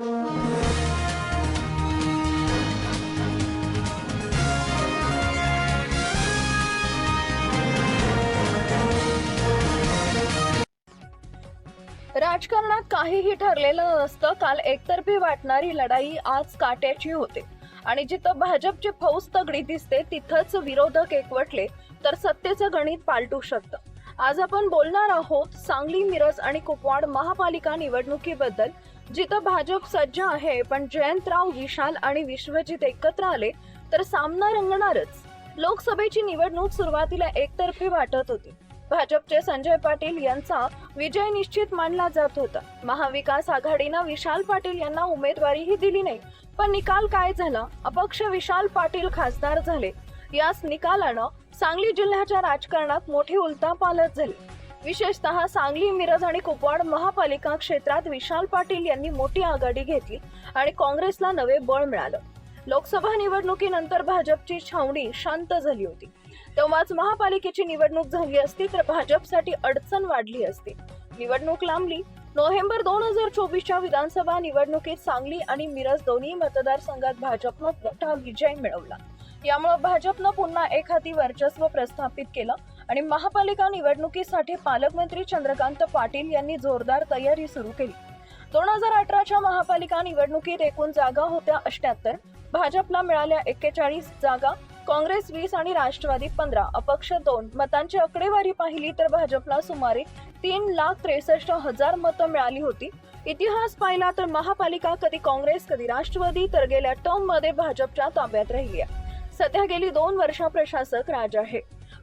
राजकारणात काहीही ठरलेलं नसतं. काल एकतर्फी वाटणारी लढाई आज काट्याची होते. आणि जिथं भाजपची फौज तगडी दिसते तिथंच विरोधक एकवटले तर सत्तेचं गणित पालटू शकतं. आज आपण बोलणार आहोत सांगली मिरज आणि कुपवाड महापालिका निवडणुकीबद्दल. जिथं भाजप सज्ज आहे पण जयंतराव विशाल आणि विश्वजित एकत्र आले तर सामना रंगणारच. लोकसभेची निवडणूक सुरुवातीला एकतर्फी वाटत होती. भाजपचे संजय पाटील यांचा विजय निश्चित मानला जात होता. महाविकास आघाडीनं विशाल पाटील यांना उमेदवारीही दिली नाही. पण निकाल काय झाला? अपक्ष विशाल पाटील खासदार झाले. याच निकालानं सांगली जिल्ह्याच्या राजकारणात मोठी उलथापालट झाली. विशेषतः सांगली मिरज आणि कुपवाड महापालिका क्षेत्रात विशाल पाटील यांनी मोठी आघाडी घेतली आणि काँग्रेसला नवे बळ मिळालं. लोकसभा निवडणुकीनंतर भाजपची छावणी शांत झाली होती. तेव्हाच महापालिकेची निवडणूक झाली असती तर भाजपसाठी अडचण वाढली असती. निवडणूक लांबली. नोव्हेंबर दोन हजार चोवीसच्या विधानसभा निवडणुकीत सांगली आणि मिरज दोन्ही मतदारसंघात भाजपनं मोठा विजय मिळवला. यामुळे भाजपनं पुन्हा एक हाती वर्चस्व प्रस्थापित केलं आणि महापालिका निवडणुकीसाठी पालकमंत्री चंद्रकांत पाटील यांनी जोरदार तयारी सुरू केली. दोन हजार अठराच्या महापालिका निवडणुकीत एकूण जागा होत्या अष्ट्याहत्तर भाजपला मिळाल्या एक्केचाळीस जागा काँग्रेस वीस आणि राष्ट्रवादी पंधरा अपक्ष दोन. मतांची आकडेवारी पाहिली तर भाजपला सुमारे तीन लाख त्रेसष्ट हजार मतं मिळाली होती. इतिहास पाहिला तर महापालिका कधी काँग्रेस कधी राष्ट्रवादी तर गेल्या टर्ममध्ये भाजपच्या ताब्यात राहिली सध्या गेली दोन वर्ष प्रशासक राज आहे.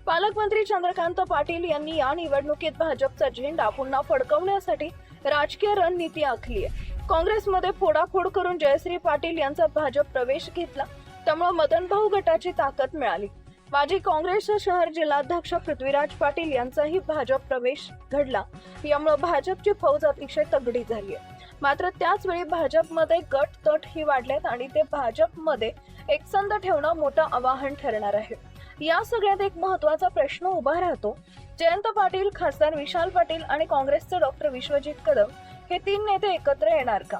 पालकमंत्री चंद्रकांत पाटील यांनी या निवडणुकीत भाजपचा झेंडा पुन्हा फडकवण्यासाठी राजकीय रणनीती आखली आहे. काँग्रेसमध्ये फोडाफोड करून जयश्री पाटील यांचा भाजप प्रवेश घेतला त्यामुळे मदन भाऊ गटाची ताकद मिळाली. माजी काँग्रेसच्या शहर जिल्हाध्यक्ष पृथ्वीराज पाटील यांचाही भाजप प्रवेश घडला यामुळे भाजपची फौज अतिशय तगडी झाली आहे. मात्र त्याचवेळी भाजपमध्ये गट तट ही वाढलेत आणि ते भाजपमध्ये एकसंध ठेवणं मोठं आवाहन ठरणार आहे. या सगळ्यात एक महत्त्वाचा प्रश्न उभा राहतो. जयंत पाटील खासदार विशाल पाटील आणि काँग्रेसचे डॉक्टर विश्वजित कदम हे तीन नेते एकत्र येणार का?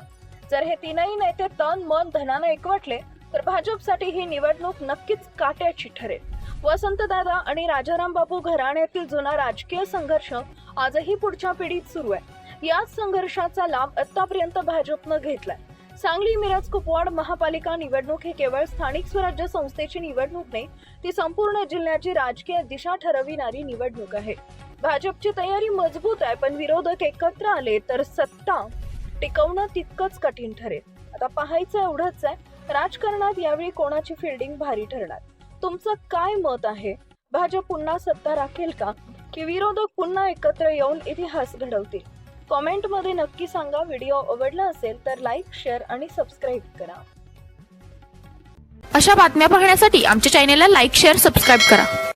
जर हे तीनही नेते तन मन धनानं एकवटले तर भाजपसाठी ही निवडणूक नक्कीच काट्याची ठरेल. वसंतदादा आणि राजाराम बापू घराण्यातील जुना राजकीय संघर्ष आजही पुढच्या पिढीत सुरू आहे. याच संघर्षाचा लाभ आतापर्यंत भाजपनं घेतलाय. सांगली मिरज कुपवाड महापालिका निवडणूक ही केवळ स्थानिक स्वराज्य संस्थेची निवडणूक नाही ती संपूर्ण जिल्ह्याची राजकीय दिशा ठरविणारी निवडणूक आहे. भाजपची तयारी मजबूत आहे पण विरोधक एकत्र आले तर सत्ता टिकवणं तितकंच कठीण ठरेल. आता पाहायचं एवढंच आहे राजकारणात यावेळी कोणाची फिल्डिंग भारी ठरणार? तुमचं काय मत आहे? भाजप पुन्हा सत्ता राखेल का? की विरोधक पुन्हा एकत्र येऊन इतिहास घडवतील? कॉमेंटमध्ये नक्की सांगा. व्हिडिओ आवडला असेल तर लाईक शेअर आणि सबस्क्राईब करा. अशा बातम्या पाहण्यासाठी आमच्या चॅनेलला लाईक शेअर सबस्क्राईब करा.